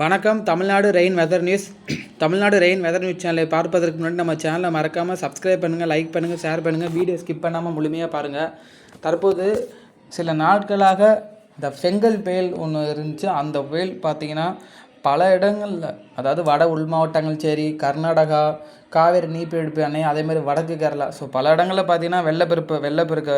வணக்கம். Tamil Nadu rain weather news. Tamil Nadu rain weather news சேனலை பார்ப்பதற்கு முன்னாடி நம்ம சேனலை மறக்காமல் சப்ஸ்கிரைப் பண்ணுங்கள் லைக் பண்ணுங்கள் ஷேர் பண்ணுங்கள் வீடியோ ஸ்கிப் பண்ணாமல் முழுமையாக பாருங்கள் தற்போது சில நாட்களாக இந்த செங்கல் புயல் ஒன்று இருந்துச்சு. அந்த புயல் பார்த்தீங்கன்னா பல இடங்களில் அதாவது வட உள் மாவட்டங்கள் சரி கர்நாடகா காவேரி நீர்பிடிப்பு அணை அதேமாதிரி வடக்கு கேரளா. ஸோ பல இடங்களில் பார்த்தீங்கன்னா வெள்ளப்பெருப்பு வெள்ளப்பெருக்க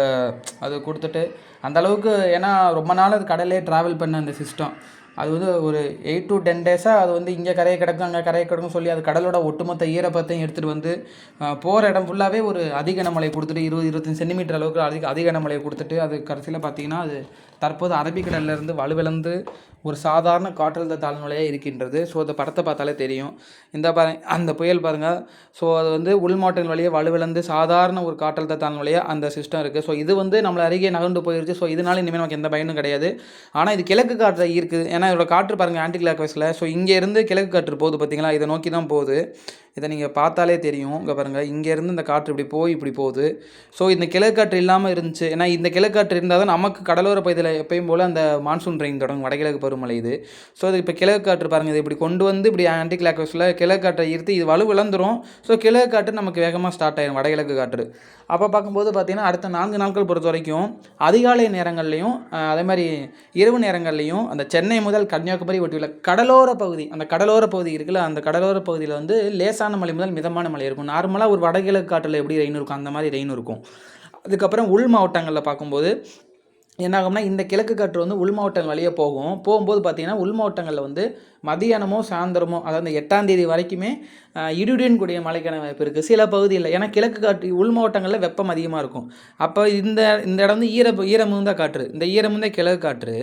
அது கொடுத்துட்டு அந்த அளவுக்கு ஏன்னா ரொம்ப நாள் அது கடலே ட்ராவல் பண்ண அந்த சிஸ்டம் அது வந்து ஒரு எயிட் டு டென் டேஸாக அது வந்து இங்கே கரையை கிடக்கும் அங்கே கரையை கிடக்கும் சொல்லி அது கடலோட ஒட்டுமொத்த ஈரப்பத்தையும் எடுத்துகிட்டு வந்து போகிற இடம் ஃபுல்லாகவே ஒரு அதிக மழை கொடுத்துட்டு இருபது இருபத்தஞ்சி சென்டிமீட்டர் அளவுக்கு அதிக அதிக கனமழையை கொடுத்துட்டு அது கடைசியில் பார்த்தீங்கன்னா அது தற்போது அரபிக்கடல்லேருந்து வலுவிழந்து ஒரு சாதாரண காற்றழுத்த தாழ்நிலையாக இருக்கின்றது. ஸோ அந்த படத்தை பார்த்தாலே தெரியும். இந்த பாரு அந்த புயல் பாருங்கள் ஸோ அது வந்து உள்மாவட்டங்கள் வழியாக வலுவிழந்து சாதாரண ஒரு காற்றழுத்த தாழ்நிலையாக அந்த சிஸ்டம் இருக்குது ஸோ இது வந்து நம்மளை அருகே நகர்ந்து போயிருச்சு. ஸோ இதனால இனிமேல் நமக்கு எந்த பயனும் கிடையாது. ஆனால் இது கிழக்கு காற்றை இருக்குது ஏன்னா இதோட காற்று பாருங்கள் ஆன்டி கிளாக் வைஸில் ஸோ இங்கேருந்து கிழக்கு காற்று போகுது பார்த்தீங்களா இதை நோக்கி தான் போகுது. இதை நீங்கள் பார்த்தாலே தெரியும். இங்கே பாருங்கள் இங்கேருந்து இந்த காற்று இப்படி போய் இப்படி போகுது. ஸோ இந்த கிழக்கு காற்று இல்லாமல் இருந்துச்சு. ஏன்னா இந்த கிழக்காற்று இருந்தால் தான் நமக்கு கடலோர பகுதியில் எப்பயும் போல் அந்த மான்சூன் ரெயின் தொடங்கும். வடகிழக்கு பருவமழை இது ஸோ அது இப்போ கிழக்கு காற்று பாருங்கள் இது இப்படி கொண்டு வந்து இப்படி ஆன்டி கிளாக் வைஸில் கிழக்காற்றை ஈர்த்து இது வலு விளந்துரும். ஸோ கிழக்கு காற்று நமக்கு வேகமாக ஸ்டார்ட் ஆயிடும் வடகிழக்கு காற்று. அப்போ பார்க்கும்போது பார்த்திங்கன்னா அடுத்த நான்கு நாட்கள் பொறுத்த வரைக்கும் அதிகாலை நேரங்கள்லையும் அதே மாதிரி இரவு நேரங்கள்லையும் அந்த சென்னை முதல் கன்னியாகுமரி ஒட்டியுள்ள கடலோர பகுதி அந்த கடலோர பகுதி இருக்குல்ல அந்த கடலோர பகுதியில் வந்து லேசான மலை முதல் மிதமான மலை இருக்கும். நார்மலாக ஒரு வடகிழக்கு காற்றில் எப்படி ரெயின் இருக்கும் அந்த மாதிரி ரெயின் இருக்கும். அதுக்கப்புறம் உள் மாவட்டங்களில் பார்க்கும்போது என்னாகும்னா இந்த கிழக்கு காற்று வந்து உள் மாவட்டங்கள் வழியாக போகும். போகும்போது பார்த்தீங்கன்னா உள் மாவட்டங்களில் வந்து மதியானமோ சாயந்தரமோ அதாவது எட்டாந்தேதி வரைக்குமே இடியுடன் கூடிய மழைக்கான வாய்ப்பு இருக்குது சில பகுதியில் ஏன்னா கிழக்கு காற்று உள் மாவட்டங்களில் வெப்பம் அதிகமாக இருக்கும். அப்போ இந்த இந்த இடம் வந்து ஈர ஈரமுந்த காற்று. இந்த ஈரமுந்த கிழக்கு காற்று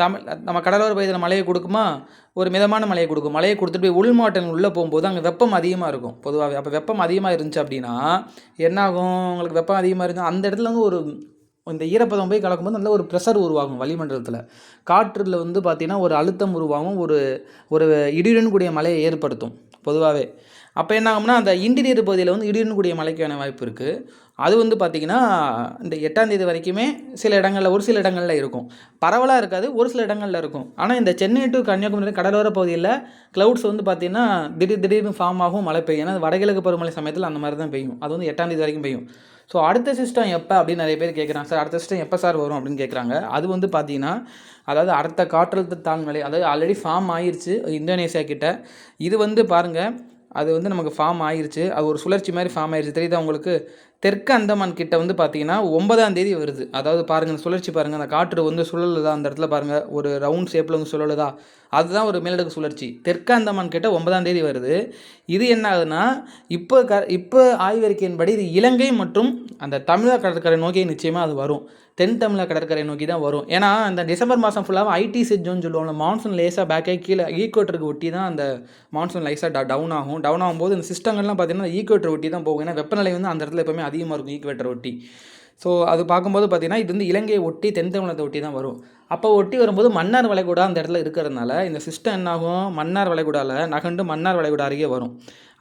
தமிழ் நம்ம கடலோர பகுதியில் மழையை கொடுக்குமா? ஒரு மிதமான மழையை கொடுக்கும். மழையை கொடுத்துட்டு போய் உள் மாவட்டங்கள் உள்ளே போகும்போது அங்கே வெப்பம் அதிகமாக இருக்கும். பொதுவாகவே அப்போ வெப்பம் அதிகமாக இருந்துச்சு அப்படின்னா என்னாகும்? உங்களுக்கு வெப்பம் அதிகமாக இருந்தால் அந்த இடத்துல வந்து ஒரு இந்த ஈரப்பதம் போய் கலக்கும்போது நல்ல ஒரு ப்ரெஷர் உருவாகும் வளிமண்டலத்தில். காற்றில் வந்து பார்த்திங்கன்னா ஒரு அழுத்தம் உருவாகும் ஒரு ஒரு இடியுடன் கூடிய மழையை ஏற்படுத்தும் பொதுவாகவே அப்போ என்ன ஆகும்னா அந்த இன்டீரியர் பகுதியில் வந்து இடியுடன் கூடிய மழைக்கான வாய்ப்பு இருக்குது அது வந்து பார்த்திங்கன்னா இந்த எட்டாம் தேதி வரைக்குமே சில இடங்களில் ஒரு சில இடங்களில் இருக்கும். பரவலாக இருக்காது ஒரு சில இடங்களில் இருக்கும். ஆனால் இந்த சென்னை டு கன்னியாகுமரி கடலோர பகுதியில் க்ளவுட்ஸ் வந்து பார்த்திங்கன்னா திடீர் திடீர்னு ஃபார்ம் ஆகும் மழை பெய்யும். ஏன்னா வடகிழக்கு பருவமழை சமயத்தில் அந்த மாதிரி தான் பெய்யும். அது வந்து எட்டாம் தேதி வரைக்கும் பெய்யும். ஸோ அடுத்த சிஸ்டம் எப்போ அப்படின்னு நிறைய பேர் கேட்குறாங்க சார் அடுத்த சிஸ்டம் எப்போ சார் வரும் அப்படின்னு கேட்குறாங்க அது வந்து பார்த்தீங்கன்னா அதாவது அடுத்த காற்றழுத்த தாழ்நிலை அதாவது ஆல்ரெடி ஃபார்ம் ஆயிடுச்சு இந்தோனேஷியா கிட்ட. இது வந்து பாருங்கள் அது வந்து நமக்கு ஃபார்ம் ஆயிடுச்சு அது ஒரு சுழற்சி மாதிரி ஃபார்ம் ஆயிடுச்சு தெரியுதா உங்களுக்கு? தெற்கு அந்தமான் கிட்ட வந்து பார்த்தீங்கன்னா ஒன்பதாம் தேதி வருது. அதாவது பாருங்கள் சுழற்சி பாருங்கள் அந்த காற்று வந்து சுழலுதா? அந்த இடத்துல பாருங்கள் ஒரு ரவுண்ட் ஷேப்பில் வந்து சுழலுதா? அதுதான் ஒரு மேலடுக்கு சுழற்சி. தெற்கு அந்தமான் கிட்ட ஒன்பதாம் தேதி வருது. இது என்ன ஆகுதுன்னா இப்போ க இப்போ ஆய்வறிக்கையின்படி இது இலங்கை மற்றும் அந்த தமிழக கடற்கரை நோக்கி நிச்சயமாக அது வரும். தென் தமிழக கடற்கரை நோக்கி தான் வரும். ஏன்னா அந்த டிசம்பர் மாதம் ஃபுல்லாக ஐடி சிஜோன்னு சொல்லுவாங்க மான்சூன் லேசாக பேக்கே கீழே ஈக்குவேட்டருக்கு ஒட்டி தான் அந்த மான்சூன் லைஸாக டவுன் ஆகும். டவுன் ஆகும்போது இந்த சிஸ்டங்கள்லாம் பார்த்தீங்கன்னா ஈக்குவேட்டர் ஒட்டி தான் போகும். ஏன்னா வெப்பநிலை வந்து அந்த இடத்துல எப்போவுமே அதிகமாக இருக்கும் ஈக்குவேட்டர் ஒட்டி. ஸோ அது பார்க்கும்போது பார்த்திங்கன்னா இது வந்து இலங்கையை ஒட்டி தென் தமிழகத்தை ஒட்டி தான் வரும். அப்போ ஒட்டி வரும்போது மன்னார் வளைகுடா அந்த இடத்துல இருக்கிறதுனால இந்த சிஸ்டம் என்னாகும்? மன்னார் வளைகுடாவில் நகண்டு மன்னார் வளைகுடா அருகே வரும்.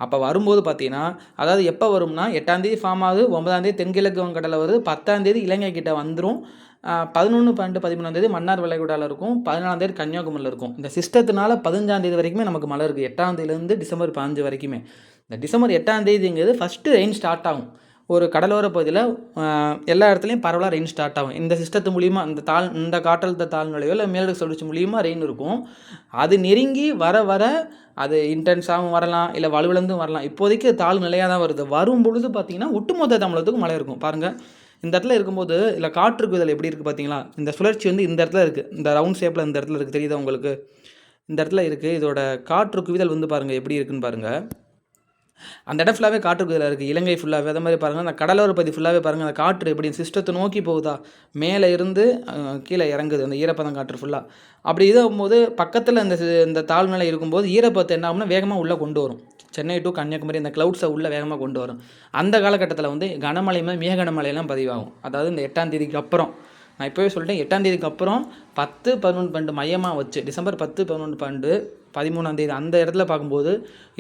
அப்போ வரும்போது பார்த்தீங்கன்னா அதாவது எப்போ வரும்னா எட்டாந்தேதி ஃபார்ம் ஆகுது ஒன்பதாந்தேதி தென்கிழக்கு வங்கடலில் வருது பத்தாந்தேதி இலங்கை கிட்டே வந்துடும் பதினொன்று பன்னெண்டு பதிமூணாந்தேதி மன்னார் வளைகுடாவில் இருக்கும் பதினாலாந்தேதி கன்னியாகுமரியில் இருக்கும். இந்த சிஸ்டத்தினால பதினஞ்சாந்தேதி வரைக்குமே நமக்கு மழை இருக்குது எட்டாந்தேதியிலேருந்து டிசம்பர் பதினஞ்சு வரைக்குமே. இந்த டிசம்பர் எட்டாம் தேதிங்கிறது ஃபஸ்ட்டு ரெயின் ஸ்டார்ட் ஆகும். ஒரு கடலோர பகுதியில் எல்லா இடத்துலையும் பரவலாக ரெயின் ஸ்டார்ட் ஆகும். இந்த சிஸ்டத்து மூலிமா இந்த தாழ் இந்த காற்றழுத்த தாழ்நிலையோ இல்லை மேலடுக்கு சுழற்சி மூலியமாக ரெயின் இருக்கும். அது நெருங்கி வர வர அது இன்டென்ஸாகவும் வரலாம் இல்லை வலுவிழந்தும் வரலாம். இப்போதைக்கு தாழ் நிலையாக தான் வருது. வரும் பொழுது பார்த்திங்கன்னா ஒட்டுமொத்த தமிழகத்துக்கும் மழை இருக்கும். பாருங்கள் இந்த இடத்துல இருக்கும்போது இல்லை காற்று இதில் எப்படி இருக்குது பார்த்தீங்களா இந்த சுழற்சி வந்து இந்த இடத்துல இருக்குது இந்த ரவுண்ட் ஷேப்பில் இந்த இடத்துல இருக்குது தெரியுதா உங்களுக்கு? இந்த இடத்துல இருக்குது இதோட காற்று குவிதல் வந்து பாருங்கள் எப்படி இருக்குன்னு பாருங்கள் அந்த இடம் ஃபுல்லாகவே காற்று குதிரை இருக்குது இலங்கை ஃபுல்லாகவே அதே மாதிரி பாருங்கள் அந்த கடலோர பகுதி ஃபுல்லாகவே பாருங்கள் அந்த காற்று எப்படி சிஸ்டத்தை நோக்கி போகுதா? மேலே இருந்து கீழே இறங்குது அந்த ஈரப்பதம் காற்று ஃபுல்லாக அப்படி இதாகும்போது பக்கத்தில் இந்த இந்த தாழ்நிலை இருக்கும்போது ஈரப்பதத்தை என்ன ஆகும்னா வேகமாக உள்ளே கொண்டு வரும். சென்னை டு கன்னியாகுமரி இந்த க்ளவுட்ஸை உள்ளே வேகமாக கொண்டு வரும். அந்த காலகட்டத்தில் வந்து கனமழை மேலே கனமழையெல்லாம் பதிவாகும். அதாவது இந்த எட்டாம் தேதிக்கு அப்புறம். நான் இப்போவே சொல்லிட்டேன் எட்டாம் தேதிக்கு அப்புறம் பத்து பதினொன்று பன்னெண்டு மையமாக வச்சு டிசம்பர் பத்து பதினொன்று பன்னெண்டு பதிமூணாம் தேதி அந்த இடத்துல பார்க்கும்போது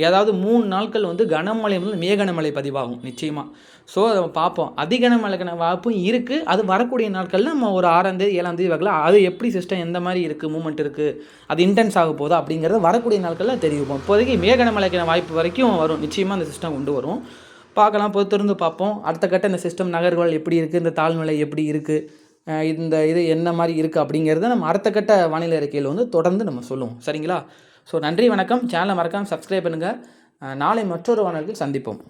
ஏதாவது மூணு நாட்கள் வந்து கனமழை வந்து மேகனமழை பதிவாகும் நிச்சயமாக ஸோ அதை பார்ப்போம். அதிகனமழைக்கான வாய்ப்பும் இருக்குது அது வரக்கூடிய நாட்களில் நம்ம ஒரு ஆறாம் தேதி ஏழாம் தேதி பார்க்கலாம். அது எப்படி சிஸ்டம் எந்த மாதிரி இருக்குது மூமெண்ட் இருக்குது அது இன்டென்ஸ் ஆக போதா அப்படிங்கிறத வரக்கூடிய நாட்களில் தெரிவிப்போம். இப்போதைக்கு மேகனமழைக்கான வாய்ப்பு வரைக்கும் வரும். நிச்சயமாக அந்த சிஸ்டம் கொண்டு வரும். பார்க்கலாம் பொறுத்திருந்து பார்ப்போம். அடுத்த கட்ட இந்த சிஸ்டம் நகர்கள் எப்படி இருக்குது இந்த தாழ்நிலை எப்படி இருக்குது இந்த இது என்ன மாதிரி இருக்குது அப்படிங்கிறத நம்ம அடுத்த கட்ட வானிலை அறிக்கையில் வந்து தொடர்ந்து நம்ம சொல்லுவோம். சரிங்களா? ஸோ நன்றி வணக்கம். சேனலை மறக்காமல் சப்ஸ்கிரைப் பண்ணுங்கள் நாளை மற்றொரு வானொலியில் சந்திப்போம்.